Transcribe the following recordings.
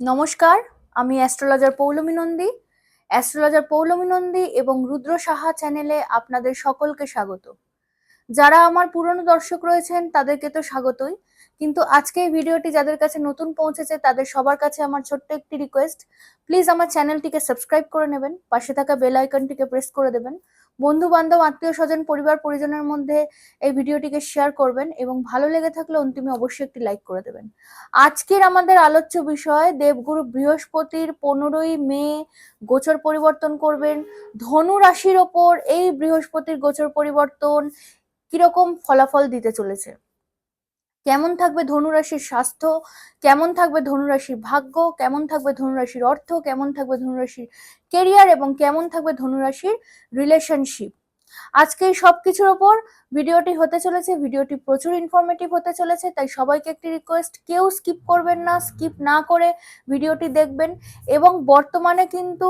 নমস্কার, আমি astrologer Poulami Nandi. Astrologer Poulami Nandi এবং রুদ্র সাহা চ্যানেলে আপনাদের সকলকে স্বাগত। যারা আমার পুরনো দর্শক রয়েছেন, তাদেরকে তো স্বাগতই। কিন্তু আজকে এই ভিডিওটি যাদের কাছে নতুন পৌঁছেছে, তাদের সবার কাছে আমার ছোট্ট একটি রিকোয়েস্ট প্লিজ আমার চ্যানেলটিকে সাবস্ক্রাইব করে নেবেন, পাশে থাকা বেল আইকনটিকে প্রেস করে দেবেন। বন্ধু বান্ধব আত্মীয় স্বজন পরিবার, পরিজনের মধ্যে এই ভিডিওটিকে শেয়ার করবেন এবং ভালো লেগে থাকলে অন্তিমে অবশ্যই একটি লাইক করে দেবেন। আজকের আমাদের আলোচ্য বিষয়, দেবগুরু বৃহস্পতির পনেরোই মে গোচর পরিবর্তন করবেন। ধনু রাশির ওপর এই বৃহস্পতির গোচর পরিবর্তন কীরকম ফলাফল দিতে চলেছে? কেমন থাকবে ধনুরাশির স্বাস্থ্য? কেমন থাকবে ধনুরাশির ভাগ্য? কেমন থাকবে ধনুরাশির অর্থ? কেমন থাকবে ধনুরাশির কেরিয়ার এবং কেমন থাকবে ধনুরাশির রিলেশনশিপ আজকে এই সবকিছুর ওপর ভিডিওটি হতে চলেছে। ভিডিওটি প্রচুর ইনফরমেটিভ হতে চলেছে। তাই সবাইকে একটি রিকোয়েস্ট কেউ স্কিপ করবেন না স্কিপ না করে ভিডিওটি দেখবেন। এবং বর্তমানে কিন্তু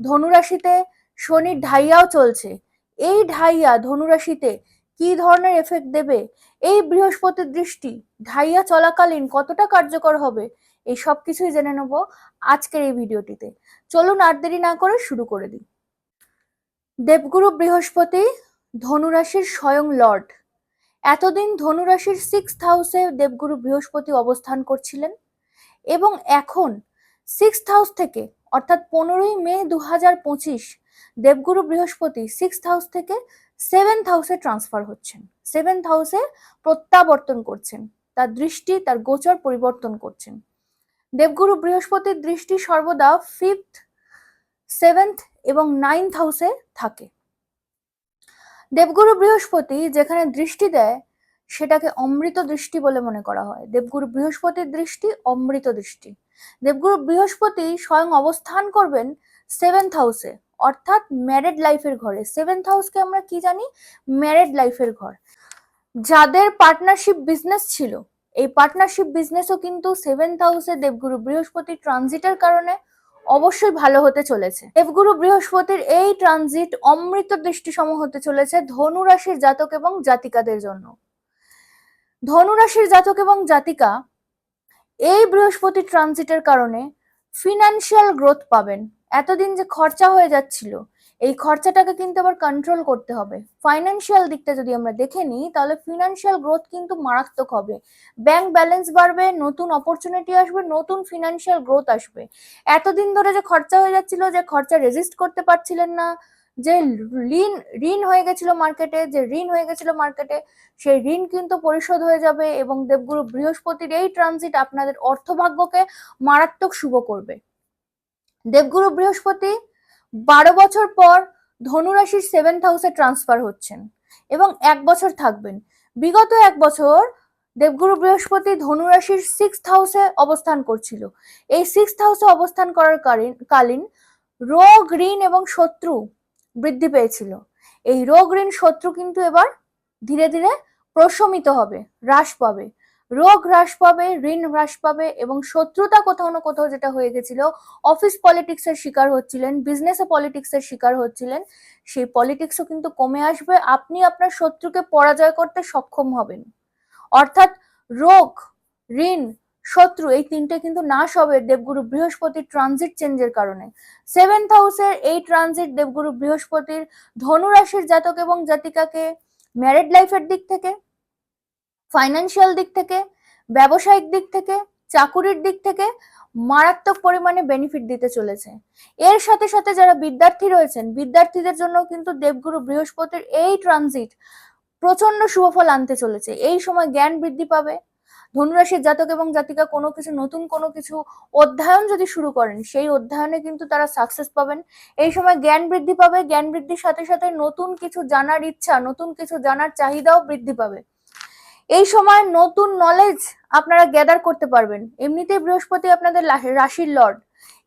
ধনুরাশিতে শনির ঢাইয়াও চলছে। এই ঢাইয়া ধনুরাশিতে কি ধরনের এফেক্ট দেবে? এই বৃহস্পতির দৃষ্টি, ঢাইয়া চলাকালীন কতটা কার্যকর হবে? এই সব কিছুই জেনে নেব আজকের এই ভিডিওটিতে। চলুন আর দেরি না করে শুরু করে দিই। দেবগুরু বৃহস্পতি ধনুরাশির স্বয়ং লর্ড। এতদিন ধনুরাশির সিক্স হাউসে দেবগুরু বৃহস্পতি অবস্থান করছিলেন এবং এখন সিক্স হাউস থেকে, অর্থাৎ পনেরোই মে দু হাজার পঁচিশ দেবগুরু বৃহস্পতি সিক্স হাউস থেকে সেভেন্থ হাউসে ট্রান্সফার হচ্ছেন। সেভেন্থ হাউসে প্রত্যাবর্তন করছেন। তার দৃষ্টি, তার গোচর পরিবর্তন করছেন। দেবগুরু বৃহস্পতির দৃষ্টি সর্বদা ফিফথ সেভেন্থ এবং নাইন্থ হাউসে থাকে। দেবগুরু বৃহস্পতি যেখানে দৃষ্টি দেয়, সেটাকে অমৃত দৃষ্টি বলে মনে করা হয়। দেবগুরু বৃহস্পতির দৃষ্টি, অমৃত দৃষ্টি। দেবগুরু বৃহস্পতি স্বয়ং অবস্থান করবেন সেভেন্থ হাউসে অর্থাৎ ম্যারেড লাইফের ঘরে। সেভেন্থ হাউসকে আমরা কি জানি? ম্যারেড লাইফের ঘর। যাদের পার্টনারশিপ বিজনেস ছিল, এই পার্টনারশিপ বিজনেসও কিন্তু সেভেন্থ হাউসে দেবগুরু বৃহস্পতি ট্রানজিটের কারণে অবশ্যই ভালো হতে চলেছে। দেবগুরু বৃহস্পতির এই ট্রানজিট অমৃত দৃষ্টিসম হতে চলেছে ধনু রাশির জাতক এবং জাতিকাদের জন্য। ধনু রাশির জাতক এবং জাতিকা এই বৃহস্পতি ট্রানজিটের কারণে ফিনান্সিয়াল গ্রোথ পাবেন। এতদিন যে খরচা হয়ে যাচ্ছিল, এই খরচাটাকে কিন্তু আবার কন্ট্রোল করতে হবে। ফাইন্যান্সিয়াল দিকটা যদি আমরা দেখে নিই, তাহলে ফিনান্সিয়াল গ্রোথ কিন্তু মারাত্মক হবে। ব্যাংক ব্যালেন্স বাড়বে, নতুন অপরচুনিটি আসবে, নতুন ফিনান্সিয়াল গ্রোথ আসবে। এতদিন ধরে যে খরচা হয়ে যাচ্ছিল, যে খরচা রেজিস্ট করতে পারছিলেন না, যে ঋণ ঋণ হয়ে গেছিল মার্কেটে যে ঋণ হয়ে গেছিল মার্কেটে সেই ঋণ কিন্তু পরিশোধ হয়ে যাবে এবং দেবগুরু বৃহস্পতির এই ট্রানজিট আপনাদের অর্থভাগ্যকে মারাত্মক শুভ করবে। দেবগুরু বৃহস্পতি বারো বছর পর ধনুরাশির সেভেন্থ হাউসে ট্রান্সফার হচ্ছেন এবং এক বছর থাকবেন। বিগত এক বছর দেবগুরু বৃহস্পতি ধনুরাশির সিক্স হাউসে অবস্থান করছিল। এই সিক্স হাউসে অবস্থান করার কালীন রোগ, ঋণ এবং শত্রু বৃদ্ধি পেয়েছিল। এই রোগ, ঋণ, শত্রু কিন্তু এবার ধীরে ধীরে প্রশমিত হবে, হ্রাস পাবে। রোগ হ্রাস পাবে, ঋণ হ্রাস পাবে এবং শত্রুতা কোথাও না কোথাও যেটা হয়ে গেছিল অফিস পলিটিক্সের শিকার হচ্ছিলেন বিজনেসে পলিটিক্সের শিকার হচ্ছিলেন, সেই পলিটিক্সও কিন্তু কমে আসবে। আপনি আপনার শত্রুকে পরাজয় করতে সক্ষম হবেন। অর্থাৎ রোগ, ঋণ, শত্রু এই তিনটে কিন্তু নাশ হবে দেবগুরু বৃহস্পতির ট্রানজিট চেঞ্জের কারণে। সেভেন্থ হাউসের এই ট্রানজিট দেবগুরু বৃহস্পতির ধনুরাশির জাতক এবং জাতিকাকে ম্যারিড লাইফের দিক থেকে ফাইন্যান্সিয়াল দিক থেকে, ব্যবসায়িক দিক থেকে, চাকুরির দিক থেকে মারাত্মক পরিমাণে বেনিফিট দিতে চলেছে। এর সাথে সাথে যারা বিদ্যার্থী রয়েছেন, বিদ্যার্থীদের জন্য কিন্তু দেবগুরু বৃহস্পতির এই ট্রানজিট প্রচণ্ড শুভফল আনতে চলেছে। এই সময় জ্ঞান বৃদ্ধি পাবে। ধনুরাশির জাতক এবং জাতিকা কোনো কিছু নতুন, কোনো কিছু অধ্যয়ন যদি শুরু করেন, সেই অধ্যয়নে কিন্তু তারা সাকসেস পাবেন। এই সময় জ্ঞান বৃদ্ধি পাবে। জ্ঞান বৃদ্ধির সাথে সাথে নতুন কিছু জানার ইচ্ছা, নতুন কিছু জানার চাহিদাও বৃদ্ধি পাবে। এই সময় নতুন নলেজ আপনারা গ্যাদার করতে পারবেন। এমনিতেই বৃহস্পতি আপনাদের রাশির লর্ড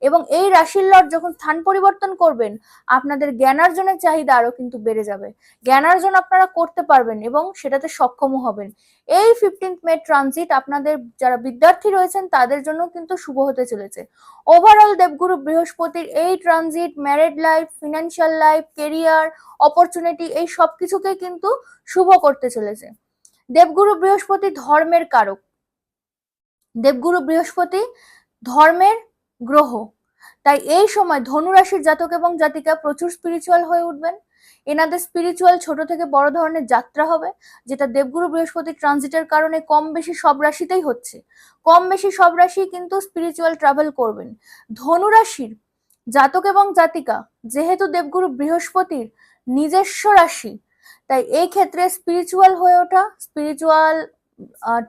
এবং এই রাশির লর্ড যখন স্থান পরিবর্তন করবেন, আপনাদের জ্ঞানার্জনের চাহিদা আরও কিন্তু বেড়ে যাবে। জ্ঞানার্জন আপনারা করতে পারবেন এবং সেটাতে সক্ষমও হবেন। এই ফিফটিন্থ মে ট্রানজিট আপনাদের যারা বিদ্যার্থী রয়েছেন, তাদের জন্য কিন্তু শুভ হতে চলেছে। ওভারঅল দেবগুরু বৃহস্পতির এই transit married life financial life career opportunity এই সব কিছুকে কিন্তু শুভ করতে চলেছে। দেবগুরু বৃহস্পতি ধর্মের কারক। দেবগুরু বৃহস্পতি ধর্মের গ্রহ। তাই এই সময় ধনুরাশির জাতক এবং জাতিকা প্রচুর স্পিরিচুয়াল হয়ে উঠবেন। এনাদের স্পিরিচুয়াল ছোট থেকে বড় ধরনের যাত্রা হবে, যেটা দেবগুরু বৃহস্পতি ট্রানজিটের কারণে কম বেশি সব রাশিতেই হচ্ছে। কম বেশি সব রাশি কিন্তু স্পিরিচুয়াল ট্রাভেল করবেন। ধনুরাশির জাতক এবং জাতিকা, যেহেতু দেবগুরু বৃহস্পতির নিজস্ব রাশি তাই এই ক্ষেত্রে স্পিরিচুয়াল হয়ে ওঠা স্পিরিচুয়াল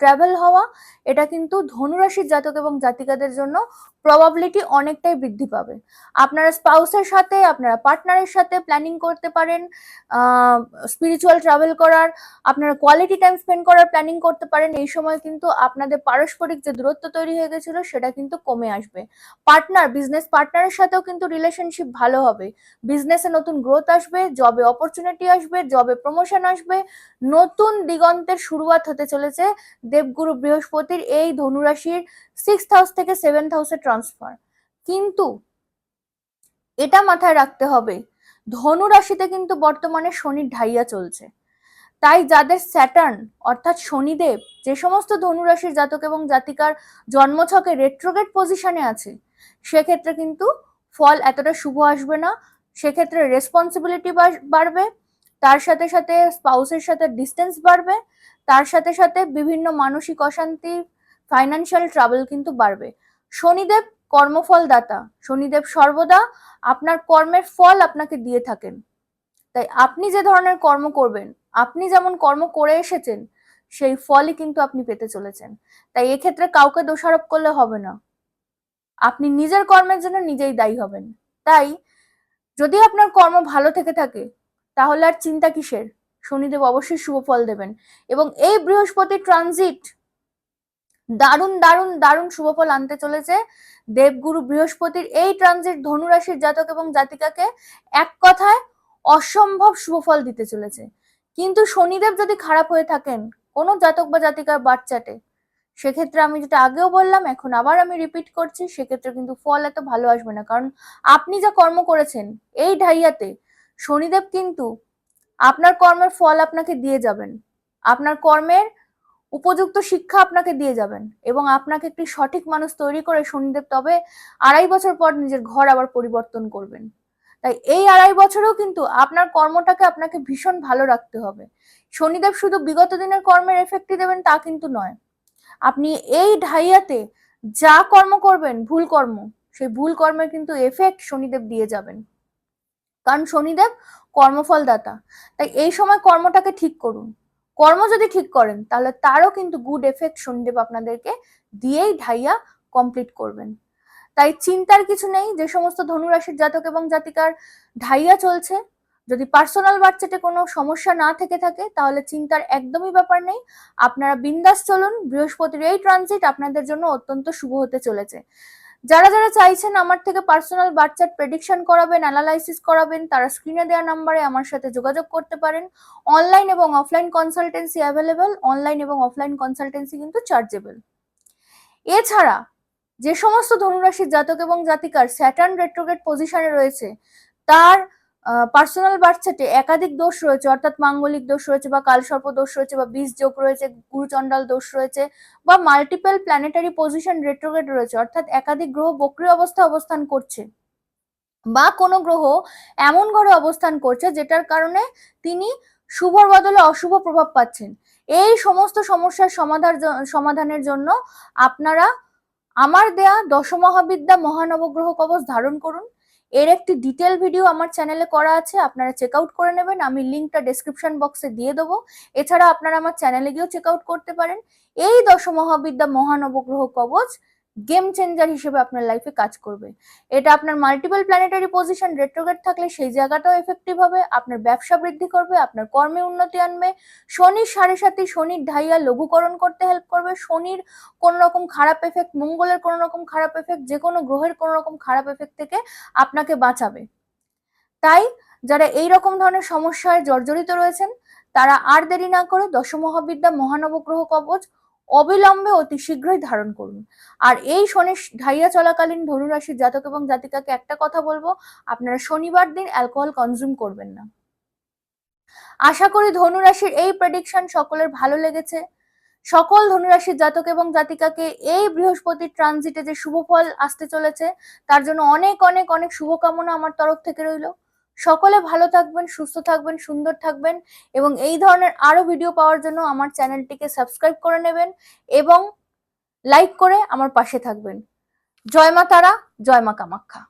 ট্রাভেল হওয়া, এটা কিন্তু ধনুরাশির জাতক এবং জাতিকাদের জন্য প্রবাবিলিটি অনেকটাই বৃদ্ধি পাবে। আপনারা স্পাউসের সাথে, আপনারা পার্টনারের সাথে প্ল্যানিং করতে পারেন স্পিরিচুয়াল ট্রাভেল করার, আপনারা কোয়ালিটি টাইম স্পেন্ড করার প্ল্যানিং করতে পারেন। এই সময় কিন্তু আপনাদের পারস্পরিক যে দূরত্ব তৈরি হয়ে গেছিল, সেটা কিন্তু কমে আসবে। পার্টনার বিজনেস পার্টনারের সাথেও কিন্তু রিলেশনশিপ ভালো হবে। বিজনেসে নতুন গ্রোথ আসবে জবে অপরচুনিটি আসবে জবে প্রমোশন আসবে। নতুন দিগন্তের শুরুয়াত হতে চলেছে। দেবগুরু বৃহস্পতির এই ধনুরাশির সিক্স হাউস থেকে সেভেন্থ হাউসে ট্রান্সফার কিন্তু এটা মাথায় রাখতে হবে ধনু রাশিতে কিন্তু বর্তমানে শনির ঢাইয়া চলছে। তাই যাদের স্যাটার্ন অর্থাৎ শনিদেব, যে সমস্ত ধনুরাশির জাতক এবং জাতিকার জন্মছকে রেট্রোগেট পজিশনে আছে, সেক্ষেত্রে কিন্তু ফল এতটা শুভ আসবে না। সেক্ষেত্রে রেসপন্সিবিলিটি বাড়বে। তার সাথে সাথে স্পাউসের সাথে ডিস্টেন্স বাড়বে, তার সাথে সাথে বিভিন্ন মানসিক অশান্তি ফাইন্যান্সিয়াল ট্রাবল কিন্তু বাড়বে। শনিদেব কর্মফল দাতা শনিদেব সর্বদা আপনার কর্মের ফল আপনাকে দিয়ে থাকেন। তাই আপনি যে ধরনের কর্ম করবেন, আপনি যেমন কর্ম করে এসেছেন, সেই ফলই কিন্তু আপনি পেতে চলেছেন। তাই এক্ষেত্রে কাউকে দোষারোপ করলে হবে না। আপনি নিজের কর্মের জন্য নিজেই দায়ী হবেন। তাই যদি আপনার কর্ম ভালো থেকে থাকে তাহলে আর চিন্তা কিসের? শনিদেব অবশ্যই শুভ ফল দেবেন। এবং এই বৃহস্পতি ট্রানজিট দারুণ দারুণ দারুণ শুভ ফল আনতে চলেছে। দেবগুরু বৃহস্পতির এই ট্রানজিট ধনুরাশির জাতক এবং জাতিকাকে এক কথায় অসম্ভব শুভ ফল দিতে চলেছে। কিন্তু শনিদেব যদি খারাপ হয়ে থাকেন, কোনো জাতক বা জাতিকার বাচ্চাটে সেক্ষেত্রে আমি যেটা আগেও বললাম, এখন আবার আমি রিপিট করছি, সেক্ষেত্রে কিন্তু ফল এত ভালো আসবে না। কারণ আপনি যা কর্ম করেছেন, এই ঢাইয়াতে শনিদেব কিন্তু আপনার কর্মের ফল আপনাকে দিয়ে যাবেন। আপনার কর্মের উপযুক্ত শিক্ষা আপনাকে দিয়ে যাবেন এবং আপনাকে একটি সঠিক মানুষ তৈরি করে শনিদেব তবে আড়াই বছর পর নিজের ঘর আবার পরিবর্তন করবেন। তাই এই আড়াই বছরেও কিন্তু আপনার কর্মটাকে আপনাকে ভীষণ ভালো রাখতে হবে। শনিদেব শুধু বিগত দিনের কর্মের এফেক্টই দেবেন তা কিন্তু নয়। আপনি এই ঢাইয়াতে যা কর্ম করবেন, ভুল কর্ম, সেই ভুল কর্মের কিন্তু এফেক্ট শনিদেব দিয়ে যাবেন। কারণ শনিদেব কর্মফল দাতা তাই এই সময় কর্মটাকে ঠিক করুন। কর্ম যদি ঠিক করেন, তাহলে তারও কিন্তু গুড এফেক্ট শনিদেব আপনাদেরকে দিয়েই ঢাইয়া কমপ্লিট করবেন। তাই চিন্তার কিছু নেই, যে সমস্ত ধনুরাশির জাতক এবং জাতিকার ঢাইয়া চলছে। যদি পার্সোনাল বাচ্চাতে কোনো সমস্যা না থেকে থাকে, তাহলে চিন্তার একদমই ব্যাপার নেই। আপনারা বিন্দাস চলুন। বৃহস্পতির এই ট্রানজিট আপনাদের জন্য অত্যন্ত শুভ হতে চলেছে। যারা যারা চাইছেন আমার থেকে পার্সোনাল বাচ্চার প্রেডিকশন করাবেন অ্যানালাইসিস করাবেন, তারা স্ক্রিনে দেওয়া নাম্বারে আমার সাথে যোগাযোগ করতে পারেন। অনলাইন এবং অফলাইন কনসালটেন্সি অ্যাভেলেবেল অনলাইন এবং অফলাইন কনসালটেন্সি কিন্তু চার্জেবল এছাড়া যে সমস্ত ধনুরাশির জাতক এবং জাতিকার স্যাটার্ন রেট্রোগেট পজিশনে রয়েছে, তার পার্সোনাল বার্থসেটে একাধিক দোষ রয়েছে, অর্থাৎ মাঙ্গলিক দোষ রয়েছে বা কালসর্প দোষ রয়েছে বা বীজ যোগ রয়েছে, গুরুচণ্ডাল দোষ রয়েছে বা মাল্টিপল প্ল্যানেটারি পজিশন রেট্রোগেট রয়েছে, অর্থাৎ একাধিক গ্রহ বক্রী অবস্থা অবস্থান করছে বা কোনো গ্রহ এমন ঘরে অবস্থান করছে যেটার কারণে তিনি শুভর বদলে অশুভ প্রভাব পাচ্ছেন। এই সমস্ত সমস্যার সমাধান সমাধানের জন্য আপনারা আমার দেয়া দশমহাবিদ্যা মহানবগ্রহ কবচ ধারণ করুন। এর একটি ডিটেল ভিডিও আমার চ্যানেলে করা আছে, আপনারা চেক আউট করে নেবেন, আমি লিঙ্কটা ডেসক্রিপশন বক্সে দিয়ে দেবো। এছাড়া আপনারা আমার চ্যানেলে গিয়েও চেক আউট করতে পারেন। এই দশমহাবিদ্যা মহানবগ্রহ কবচ গেম চেঞ্জার হিসেবে আপনার লাইফে কাজ করবে। এটা আপনার মাল্টিপল প্ল্যানেটারি পজিশন রেট্রোগেট থাকলে সেই জায়গাটাও এফেক্টিভ হবে, আপনার ব্যবসা বৃদ্ধি করবে, আপনার কর্মে উন্নতি আনবে। শনির সাড়ে সাথে শনির ঢাইয়া লঘুকরণ করতে হেল্প করবে। শনির কোন রকম খারাপ এফেক্ট মঙ্গলের কোন রকম খারাপ এফেক্ট যে কোনো গ্রহের কোন রকম খারাপ এফেক্ট থেকে আপনাকে বাঁচাবে। তাই যারা এই রকম ধরনের সমস্যায় জর্জরিত রয়েছেন, তারা আর দেরি না করে দশমহাবিদ্যা মহানবগ্রহ কবচ অবিলম্বে অতি শীঘ্রই ধারণ করুন। আর এই শনি ঢাইয়া চলাকালীন ধনুরাশির জাতক এবং জাতিকাকে একটা কথা বলব, আপনারা শনিবার দিন অ্যালকোহল কনজিউম করবেন না। আশা করি ধনুরাশির এই প্রেডিকশন সকলের ভালো লেগেছে। সকল ধনুরাশির জাতক এবং জাতিকাকে এই বৃহস্পতির ট্রানজিটে যে শুভ ফল আসতে চলেছে, তার জন্য অনেক অনেক অনেক শুভকামনা আমার তরফ থেকে রইল। সকলে ভালো থাকবেন, সুস্থ থাকবেন, সুন্দর থাকবেন এবং এই ধরনের আরও ভিডিও পাওয়ার জন্য আমার চ্যানেলটিকে সাবস্ক্রাইব করে নেবেন এবং লাইক করে আমার পাশে থাকবেন। জয় মা তারা, জয় মা কামাখ্যা।